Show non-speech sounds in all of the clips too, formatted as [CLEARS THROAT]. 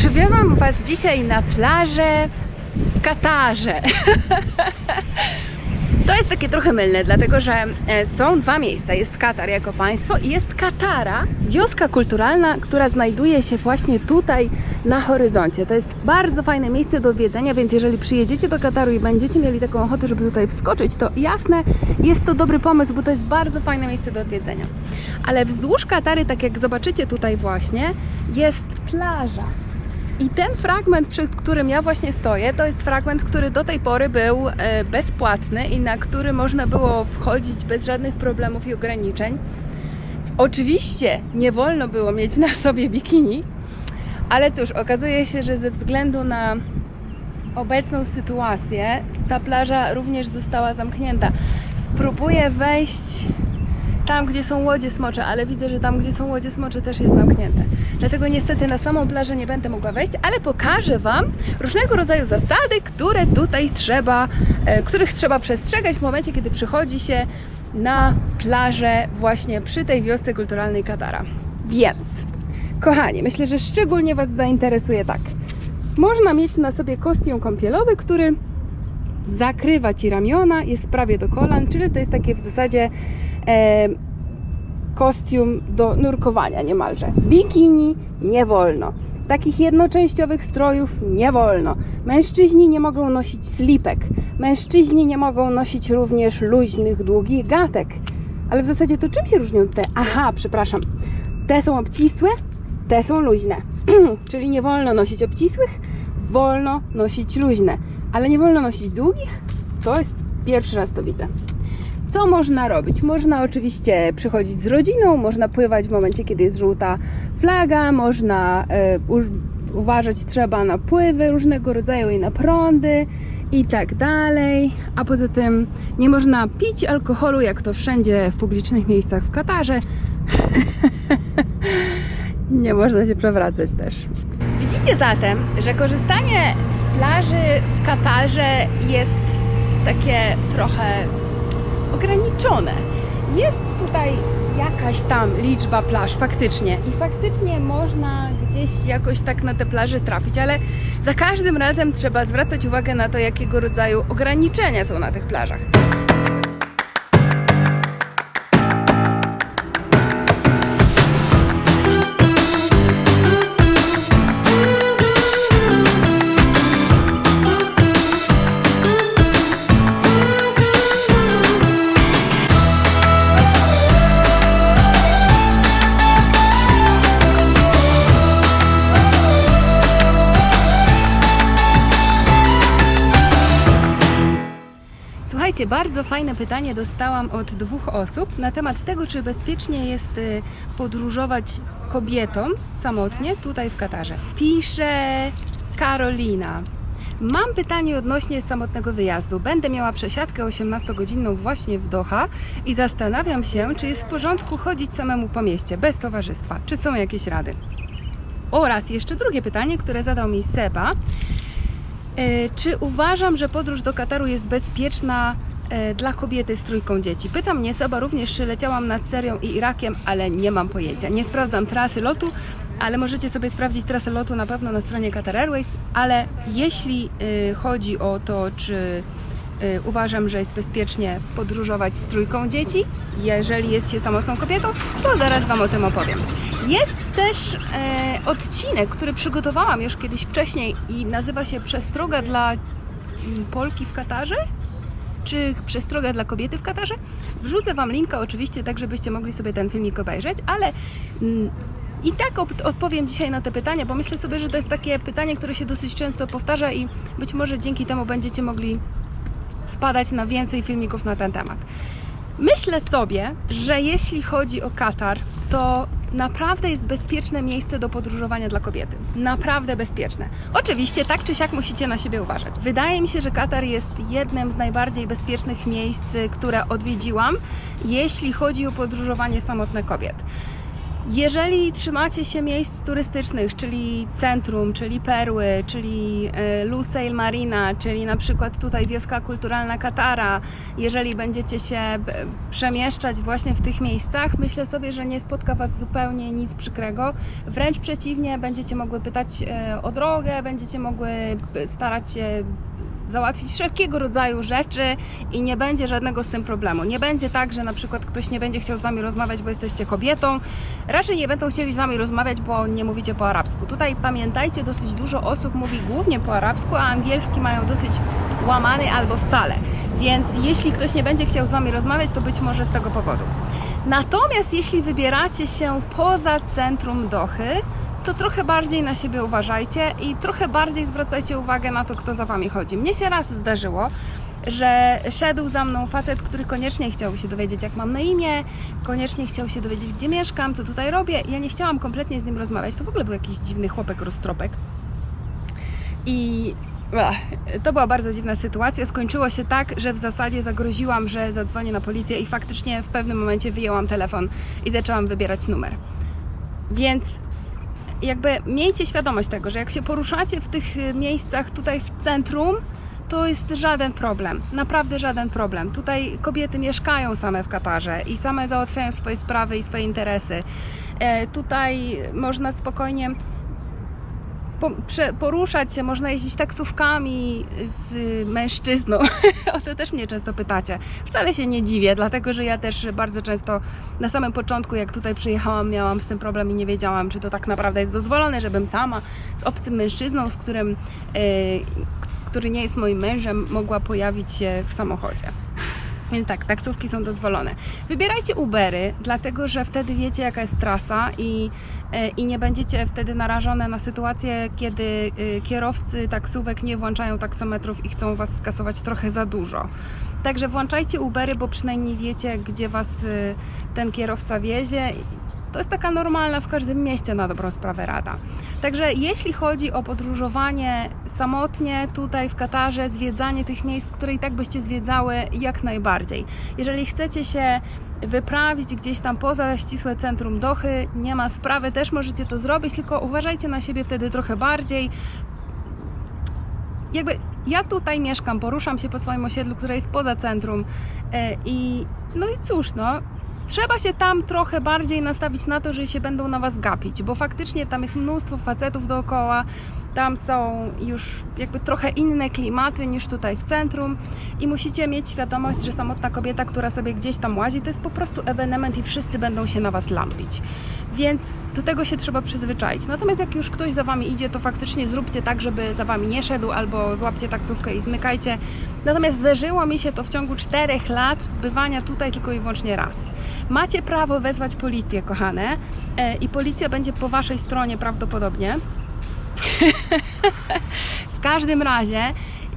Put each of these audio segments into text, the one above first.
Przywiozłam Was dzisiaj na plażę w Katarze. [LAUGHS] To jest takie trochę mylne, dlatego że e, są dwa miejsca. Jest Katar jako państwo i jest Katara, wioska kulturalna, która znajduje się właśnie tutaj na horyzoncie. To jest bardzo fajne miejsce do odwiedzenia, więc jeżeli przyjedziecie do Kataru i będziecie mieli taką ochotę, żeby tutaj wskoczyć, to jasne, jest to dobry pomysł, bo to jest bardzo fajne miejsce do odwiedzenia. Ale wzdłuż Katary, tak jak zobaczycie tutaj właśnie, jest plaża. I ten fragment, przed którym ja właśnie stoję, to jest fragment, który do tej pory był e, bezpłatny i na który można było wchodzić bez żadnych problemów i ograniczeń. Oczywiście nie wolno było mieć na sobie bikini, ale cóż, okazuje się, że ze względu na obecną sytuację ta plaża również została zamknięta. Spróbuję wejść tam, gdzie są łodzie smocze, ale widzę, że tam, gdzie są łodzie smocze też jest zamknięte. Dlatego niestety na samą plażę nie będę mogła wejść, ale pokażę Wam różnego rodzaju zasady, które tutaj trzeba, e, których trzeba przestrzegać w momencie, kiedy przychodzi się na plażę właśnie przy tej wiosce kulturalnej Katara. Więc, kochani, myślę, że szczególnie Was zainteresuje tak. Można mieć na sobie kostium kąpielowy, który zakrywa Ci ramiona, jest prawie do kolan, czyli to jest takie w zasadzie e, kostium do nurkowania niemalże. Bikini nie wolno. Takich jednoczęściowych strojów nie wolno. Mężczyźni nie mogą nosić slipek. Mężczyźni nie mogą nosić również luźnych, długich gatek. Ale w zasadzie to czym się różnią te? Aha, przepraszam. Te są obcisłe, te są luźne. [CLEARS THROAT] Czyli nie wolno nosić obcisłych, wolno nosić luźne. Ale nie wolno nosić długich? To jest pierwszy raz to widzę. Co można robić? Można oczywiście przychodzić z rodziną, można pływać w momencie, kiedy jest żółta flaga, można u- uważać trzeba na pływy różnego rodzaju i na prądy i tak dalej. A poza tym nie można pić alkoholu, jak to wszędzie w publicznych miejscach w Katarze. [LAUGHS] nie można się przewracać też. Widzicie zatem, że korzystanie plaży w Katarze jest takie trochę ograniczone. Jest tutaj jakaś tam liczba plaż faktycznie i faktycznie można gdzieś jakoś tak na te plaże trafić, ale za każdym razem trzeba zwracać uwagę na to, jakiego rodzaju ograniczenia są na tych plażach. Bardzo fajne pytanie dostałam od dwóch osób na temat tego, czy bezpiecznie jest y, podróżować kobietom samotnie tutaj w Katarze. Pisze Karolina. Mam pytanie odnośnie samotnego wyjazdu. Będę miała przesiadkę 18-godzinną właśnie w Doha i zastanawiam się, czy jest w porządku chodzić samemu po mieście, bez towarzystwa. Czy są jakieś rady? Oraz jeszcze drugie pytanie, które zadał mi Seba. E, Czy uważam, że podróż do Kataru jest bezpieczna dla kobiety z trójką dzieci? Pyta mnie Seba również, czy leciałam nad Syrią i Irakiem, ale nie mam pojęcia. Nie sprawdzam trasy lotu, ale możecie sobie sprawdzić trasę lotu na pewno na stronie Qatar Airways, ale jeśli y, chodzi o to, czy y, uważam, że jest bezpiecznie podróżować z trójką dzieci, jeżeli jest się samotną kobietą, to zaraz Wam o tym opowiem. Jest też e, odcinek, który przygotowałam już kiedyś wcześniej i nazywa się Przestroga dla mm, Polki w Katarze? Czy przestroga dla kobiety w Katarze? Wrzucę Wam linka oczywiście, tak żebyście mogli sobie ten filmik obejrzeć, ale mm, i tak odpowiem dzisiaj na te pytania, bo myślę sobie, że to jest takie pytanie, które się dosyć często powtarza i być może dzięki temu będziecie mogli wpadać na więcej filmików na ten temat. Myślę sobie, że jeśli chodzi o Katar, to naprawdę jest bezpieczne miejsce do podróżowania dla kobiety. Naprawdę bezpieczne. Oczywiście tak czy siak musicie na siebie uważać. Wydaje mi się, że Katar jest jednym z najbardziej bezpiecznych miejsc, które odwiedziłam, jeśli chodzi o podróżowanie samotnych kobiet. Jeżeli trzymacie się miejsc turystycznych, czyli centrum, czyli perły, czyli e, Lusail Marina, czyli na przykład tutaj wioska kulturalna Katara, jeżeli będziecie się b- przemieszczać właśnie w tych miejscach, myślę sobie, że nie spotka Was zupełnie nic przykrego. Wręcz przeciwnie, będziecie mogły pytać e, o drogę, będziecie mogły starać się załatwić wszelkiego rodzaju rzeczy i nie będzie żadnego z tym problemu. Nie będzie tak, że na przykład ktoś nie będzie chciał z Wami rozmawiać, bo jesteście kobietą. Raczej nie będą chcieli z Wami rozmawiać, bo nie mówicie po arabsku. Tutaj pamiętajcie, dosyć dużo osób mówi głównie po arabsku, a angielski mają dosyć łamany albo wcale. Więc jeśli ktoś nie będzie chciał z Wami rozmawiać, to być może z tego powodu. Natomiast jeśli wybieracie się poza centrum Dochy, to trochę bardziej na siebie uważajcie i trochę bardziej zwracajcie uwagę na to, kto za Wami chodzi. Mnie się raz zdarzyło, że szedł za mną facet, który koniecznie chciał się dowiedzieć, jak mam na imię, koniecznie chciał się dowiedzieć, gdzie mieszkam, co tutaj robię. Ja nie chciałam kompletnie z nim rozmawiać. To w ogóle był jakiś dziwny chłopek roztropek. I to była bardzo dziwna sytuacja. Skończyło się tak, że w zasadzie zagroziłam, że zadzwonię na policję i faktycznie w pewnym momencie wyjęłam telefon i zaczęłam wybierać numer. Więc jakby miejcie świadomość tego, że jak się poruszacie w tych y, miejscach tutaj w centrum, to jest żaden problem, naprawdę żaden problem. Tutaj kobiety mieszkają same w Katarze i same załatwiają swoje sprawy i swoje interesy. E, tutaj można spokojnie po, prze, poruszać się, można jeździć taksówkami z mężczyzną. [LAUGHS] o to też mnie często pytacie. Wcale się nie dziwię, dlatego że ja też bardzo często na samym początku, jak tutaj przyjechałam, miałam z tym problem i nie wiedziałam, czy to tak naprawdę jest dozwolone, żebym sama z obcym mężczyzną, z którym, e, który nie jest moim mężem, mogła pojawić się w samochodzie. Więc tak, taksówki są dozwolone. Wybierajcie Ubery, dlatego że wtedy wiecie, jaka jest trasa i, e, i nie będziecie wtedy narażone na sytuację, kiedy e, kierowcy taksówek nie włączają taksometrów i chcą Was skasować trochę za dużo. Także włączajcie Ubery, bo przynajmniej wiecie, gdzie Was e, ten kierowca wiezie. To jest taka normalna w każdym mieście na dobrą sprawę rada. Także jeśli chodzi o podróżowanie samotnie tutaj w Katarze, zwiedzanie tych miejsc, które i tak byście zwiedzały, jak najbardziej. Jeżeli chcecie się wyprawić gdzieś tam poza ścisłe centrum Dochy, nie ma sprawy, też możecie to zrobić, tylko uważajcie na siebie wtedy trochę bardziej. Jakby ja tutaj mieszkam, poruszam się po swoim osiedlu, które jest poza centrum e, i no i cóż, no trzeba się tam trochę bardziej nastawić na to, że się będą na was gapić, bo faktycznie tam jest mnóstwo facetów dookoła, tam są już jakby trochę inne klimaty niż tutaj w centrum i musicie mieć świadomość, że samotna kobieta, która sobie gdzieś tam łazi, to jest po prostu ewenement i wszyscy będą się na was lampić. Więc do tego się trzeba przyzwyczaić. Natomiast jak już ktoś za wami idzie, to faktycznie zróbcie tak, żeby za wami nie szedł, albo złapcie taksówkę i zmykajcie. Natomiast zdarzyło mi się to w ciągu czterech lat bywania tutaj tylko i wyłącznie raz. Macie prawo wezwać policję, kochane, e, i policja będzie po waszej stronie prawdopodobnie. [LAUGHS] w każdym razie,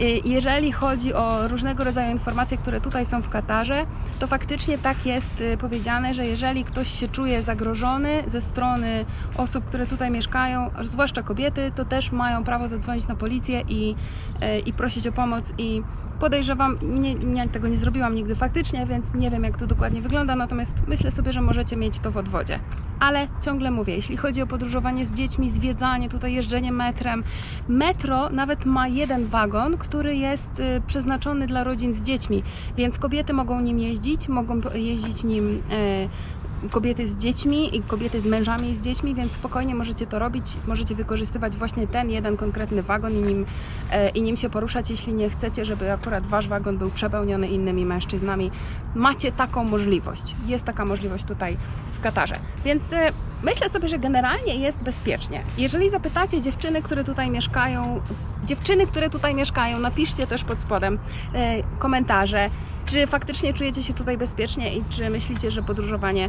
y, jeżeli chodzi o różnego rodzaju informacje, które tutaj są w Katarze, to faktycznie tak jest y, powiedziane, że jeżeli ktoś się czuje zagrożony ze strony osób, które tutaj mieszkają, zwłaszcza kobiety, to też mają prawo zadzwonić na policję i, y, i prosić o pomoc. I podejrzewam, nie, nie, tego nie zrobiłam nigdy faktycznie, więc nie wiem jak to dokładnie wygląda, natomiast myślę sobie, że możecie mieć to w odwodzie. Ale ciągle mówię, jeśli chodzi o podróżowanie z dziećmi, zwiedzanie, tutaj jeżdżenie metrem, metro nawet ma jeden wagon, który jest y, przeznaczony dla rodzin z dziećmi, więc kobiety mogą nim jeździć, mogą jeździć nim e, kobiety z dziećmi i kobiety z mężami i z dziećmi, więc spokojnie możecie to robić, możecie wykorzystywać właśnie ten jeden konkretny wagon i nim, e, i nim się poruszać, jeśli nie chcecie, żeby akurat wasz wagon był przepełniony innymi mężczyznami. Macie taką możliwość. Jest taka możliwość tutaj w Katarze. Więc e, myślę sobie, że generalnie jest bezpiecznie. Jeżeli zapytacie dziewczyny, które tutaj mieszkają, dziewczyny, które tutaj mieszkają, napiszcie też pod spodem e, komentarze, czy faktycznie czujecie się tutaj bezpiecznie i czy myślicie, że podróżowanie,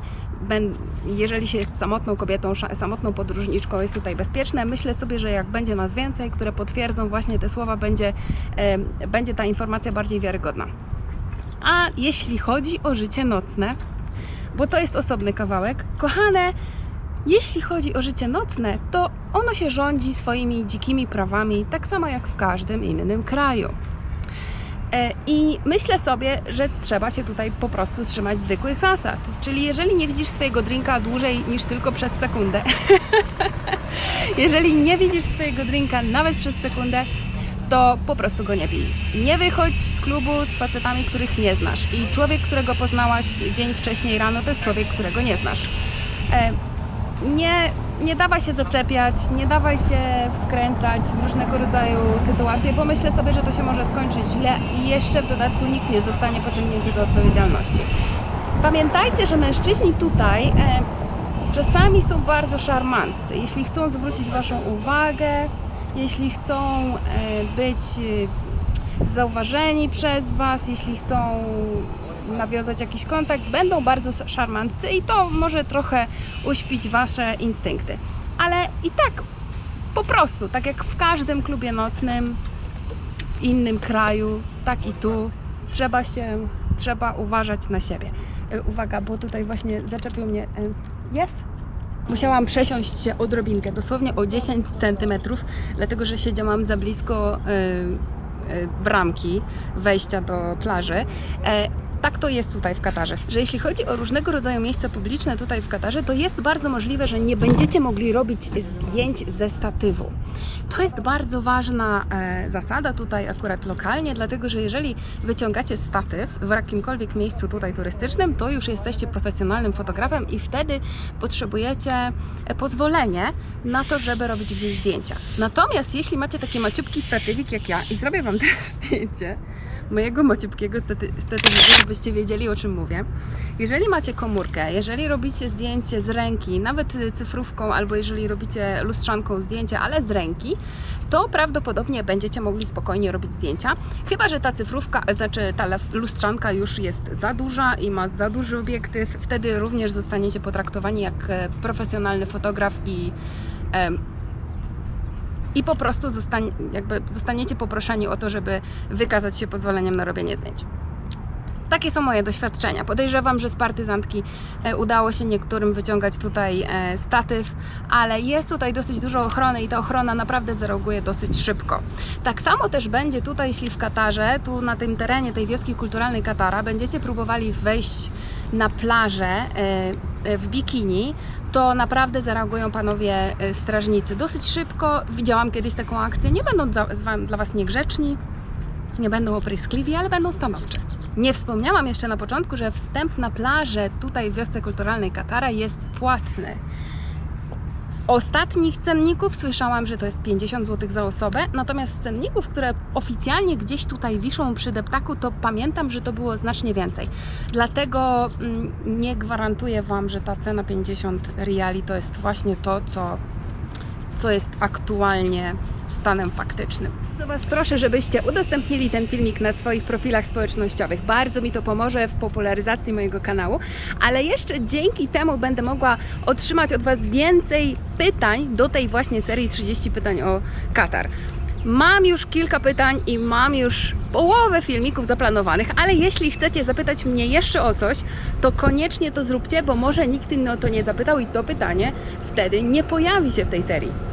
jeżeli się jest samotną kobietą, samotną podróżniczką, jest tutaj bezpieczne? Myślę sobie, że jak będzie nas więcej, które potwierdzą właśnie te słowa, będzie, będzie ta informacja bardziej wiarygodna. A jeśli chodzi o życie nocne, bo to jest osobny kawałek, kochane, jeśli chodzi o życie nocne, to ono się rządzi swoimi dzikimi prawami, tak samo jak w każdym innym kraju. E, I myślę sobie, że trzeba się tutaj po prostu trzymać zwykłych zasad. Czyli jeżeli nie widzisz swojego drinka dłużej niż tylko przez sekundę, [LAUGHS] jeżeli nie widzisz swojego drinka nawet przez sekundę, to po prostu go nie pij. Nie wychodź z klubu z facetami, których nie znasz. I człowiek, którego poznałaś dzień wcześniej rano, to jest człowiek, którego nie znasz. E, nie, nie dawaj się zaczepiać, nie dawaj się wkręcać w różnego rodzaju sytuacje, bo myślę sobie, że to się może skończyć źle i jeszcze w dodatku nikt nie zostanie pociągnięty do odpowiedzialności. Pamiętajcie, że mężczyźni tutaj e, czasami są bardzo szarmanccy. Jeśli chcą zwrócić Waszą uwagę, jeśli chcą e, być e, zauważeni przez Was, jeśli chcą nawiązać jakiś kontakt, będą bardzo szarmanccy i to może trochę uśpić Wasze instynkty. Ale i tak, po prostu, tak jak w każdym klubie nocnym, w innym kraju, tak i tu, trzeba się, trzeba uważać na siebie. E, Uwaga, bo tutaj właśnie zaczepił mnie. e, Jest? Musiałam przesiąść się odrobinkę, dosłownie o 10 centymetrów, dlatego że siedziałam za blisko e, bramki wejścia do plaży. Tak to jest tutaj w Katarze, że jeśli chodzi o różnego rodzaju miejsca publiczne tutaj w Katarze, to jest bardzo możliwe, że nie będziecie mogli robić zdjęć ze statywu. To jest bardzo ważna e, zasada tutaj akurat lokalnie, dlatego że jeżeli wyciągacie statyw w jakimkolwiek miejscu tutaj turystycznym, to już jesteście profesjonalnym fotografem i wtedy potrzebujecie e, pozwolenie na to, żeby robić gdzieś zdjęcia. Natomiast jeśli macie taki maciupki statywik jak ja i zrobię Wam teraz [LAUGHS] zdjęcie mojego maciupkiego staty- statywiku, żebyście wiedzieli o czym mówię. Jeżeli macie komórkę, jeżeli robicie zdjęcie z ręki, nawet cyfrówką, albo jeżeli robicie lustrzanką zdjęcie, ale z ręki, to prawdopodobnie będziecie mogli spokojnie robić zdjęcia. Chyba, że ta cyfrówka, znaczy ta lustrzanka już jest za duża i ma za duży obiektyw, wtedy również zostaniecie potraktowani jak e, profesjonalny fotograf i i po prostu zostań, jakby zostaniecie poproszeni o to, żeby wykazać się pozwoleniem na robienie zdjęć. Takie są moje doświadczenia. Podejrzewam, że z partyzantki e, udało się niektórym wyciągać tutaj e, statyw, ale jest tutaj dosyć dużo ochrony i ta ochrona naprawdę zareaguje dosyć szybko. Tak samo też będzie tutaj, jeśli w Katarze, tu na tym terenie tej wioski kulturalnej Katara, będziecie próbowali wejść na plażę e, w bikini, to naprawdę zareagują panowie e, strażnicy dosyć szybko. Widziałam kiedyś taką akcję. Nie będą dla Was niegrzeczni, nie będą opryskliwi, ale będą stanowczy. Nie wspomniałam jeszcze na początku, że wstęp na plażę tutaj w wiosce kulturalnej Katara jest płatny. Ostatnich cenników słyszałam, że to jest 50 zł za osobę, natomiast cenników, które oficjalnie gdzieś tutaj wiszą przy deptaku, to pamiętam, że to było znacznie więcej. Dlatego mm, nie gwarantuję Wam, że ta cena 50 riali to jest właśnie to, co co jest aktualnie stanem faktycznym. Bardzo Was proszę, żebyście udostępnili ten filmik na swoich profilach społecznościowych. Bardzo mi to pomoże w popularyzacji mojego kanału, ale jeszcze dzięki temu będę mogła otrzymać od Was więcej pytań do tej właśnie serii 30 pytań o Katar. Mam już kilka pytań i mam już połowę filmików zaplanowanych, ale jeśli chcecie zapytać mnie jeszcze o coś, to koniecznie to zróbcie, bo może nikt inny o to nie zapytał i to pytanie wtedy nie pojawi się w tej serii.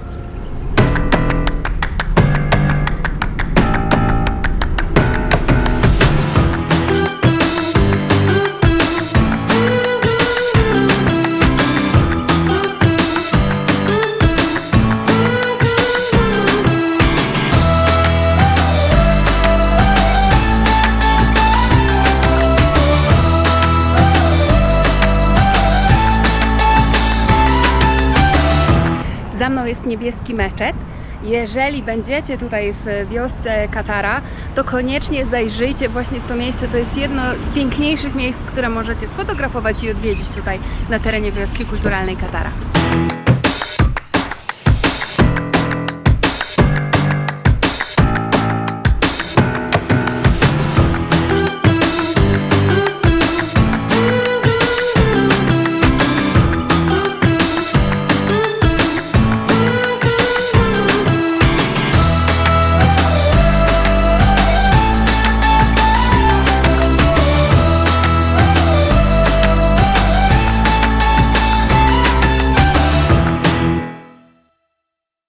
Za mną jest niebieski meczet. Jeżeli będziecie tutaj w wiosce Katara, to koniecznie zajrzyjcie właśnie w to miejsce. To jest jedno z piękniejszych miejsc, które możecie sfotografować i odwiedzić tutaj na terenie wioski kulturalnej Katara.